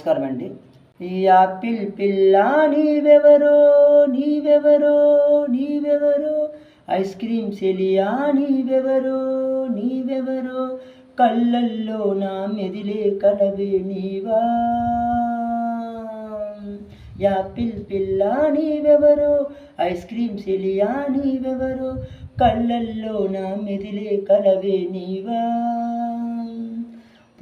నమస్కారం అండి. ఈ యాపిల్ పిల్ల నీవెవరో నీవెవరో నీవెవరో? ఐస్ క్రీమ్ సెలియా నీవెవరో నీవెవరో? కళ్ళల్లో నా మెదిలే కలవే నీవా? యాపిల్ పిల్ల నీవెవరో? ఐస్ క్రీమ్ సెలియా నీవెవరో? కళ్ళల్లో నా మెదిలే కలవే నీవా?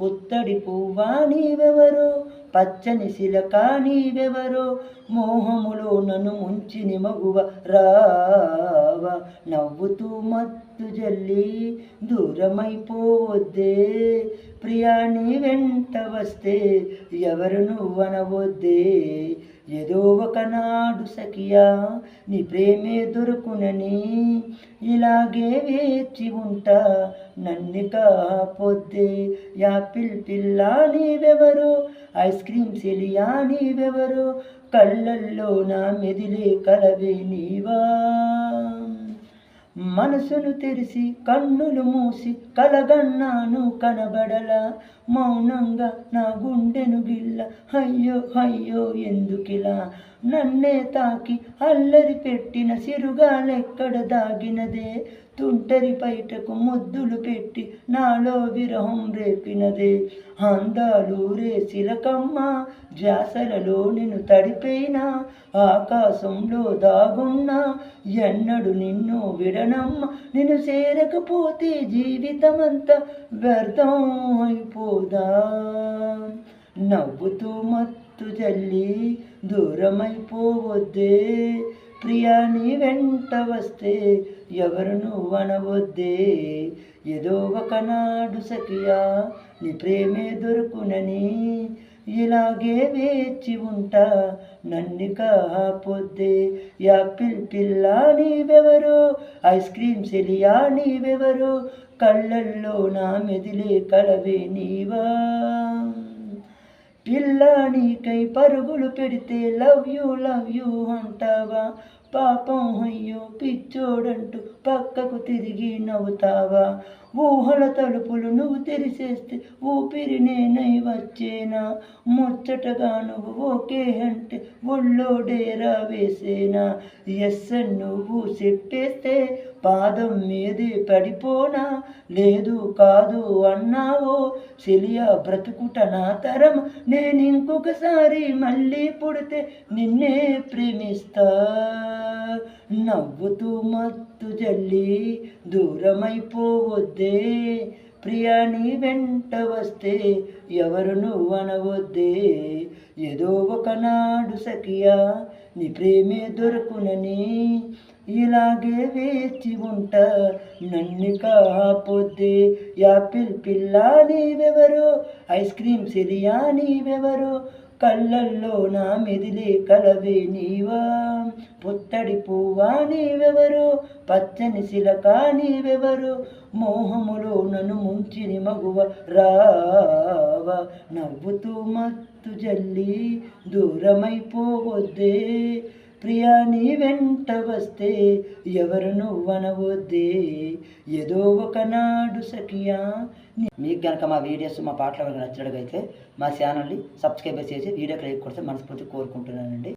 పుత్తడి పువ్వా నీవెవరో? పచ్చని శిలక నీవెవరో? మోహములో నన్ను ముంచిని మగువ రావ. నవ్వుతూ మత్తు జల్లి దూరమైపోవద్దే. ప్రియా నీ వెంట వస్తే ఎవరు నువ్వనవద్దే? ఏదో ఒకనాడు సఖియా నీ ప్రేమే దొరుకునని ఇలాగే వేచి ఉంటా. నన్ను కాపొద్దే యాపిల్ పిల్ల నీవెవరు? ఐస్ క్రీమ్ సెలియా నీవెవరు? కళ్ళల్లో నా మెదిలే కలవే నీవా? మనసును తెరిసి కన్నులు మూసి కలగన్నాను కనబడలా. మౌనంగా నా గుండెను గిల్ల. అయ్యో అయ్యో ఎందుకిలా? నన్నే తాకి అల్లరి పెట్టిన సిరుగాలెక్కడ దాగినదే? తుంటరి బయటకు ముద్దులు పెట్టి నాలో విరహం రేపినదే. అందాలు రేసిలకమ్మ జాసలలో నిన్ను తడిపోయినా ఆకాశంలో దాగున్నా ఎన్నడు నిన్ను విడనమ్మ నిన్ను చేరకపోతే జీవితమంతా వ్యర్థం అయిపోదా. నవ్వుతూ మత్తు జల్లి దూరమైపోవద్దే. ప్రియా నీ వెంట వస్తే ఎవరు నువ్వనవద్దే ఏదో ఒకనాడు సఖియా నీ ప్రేమే దొరుకునని ఇలాగే వేచి ఉంటా నన్ను కాపొద్దే. యాపిల్ పిల్ల నీవెవరు? ఐస్ క్రీమ్ సెలియా నీవెవరు? కళ్ళల్లో నా మెదిలే కలవే నీవా? పిల్ల నీకై పరుగులు పెడితే లవ్ యూ లవ్ యూ అంటావా? పాపం అయ్యో పిచ్చోడంటూ పక్కకు తిరిగి నవ్వుతావా? ఊహల తలుపులు నువ్వు తెరిసేస్తే ఊపిరి నేనై వచ్చేనా? ముచ్చటగా నువ్వు ఓకే అంటే ఒళ్ళో డేరా వేసేనా ఎస్ నువ్వు చెప్పేస్తే పాదం మీదే పడిపోనా? లేదు కాదు అన్నావో చెలియా బ్రతుకుట నా తరం. నేను ఇంకొకసారి మళ్ళీ పుడితే నిన్నే ప్రేమిస్తా. నవ్వుతూ మత్తు జల్లి దూరమైపోవద్దు. ప్రియా నీ వెంట వస్తే ఎవరు నువ్వు అనవద్దే. ఏదో ఒకనాడు సఖియా నీ ప్రేమే దొరుకునని ఇలాగే వేచి ఉంట నన్ను కాపొద్దే. యాపిల్ పిల్ల నీవెవరు? ఐస్ క్రీమ్ సిరియా నీవెవరు? కళ్ళల్లో నా మెదిలే కలవే నీవా? పుత్తడి పువ్వా నీవెవరు? పచ్చని శిలక నీవెవరు? మోహములో నన్ను ముంచిని మగువ రావ? నవ్వుతూ మత్తు జల్లి దూరమైపోవద్దే. ప్రియా నీ వెంట వస్తే ఎవరు నువ్వనవద్దే? ఏదో ఒకనాడు సఖియా మీకు కనుక మా వీడియోస్ మా పాటలు కనుక అయితే మా ఛానల్ని సబ్స్క్రైబ్ చేసి వీడియో లైక్ కొడితే మనస్ఫూర్తి కోరుకుంటున్నానండి.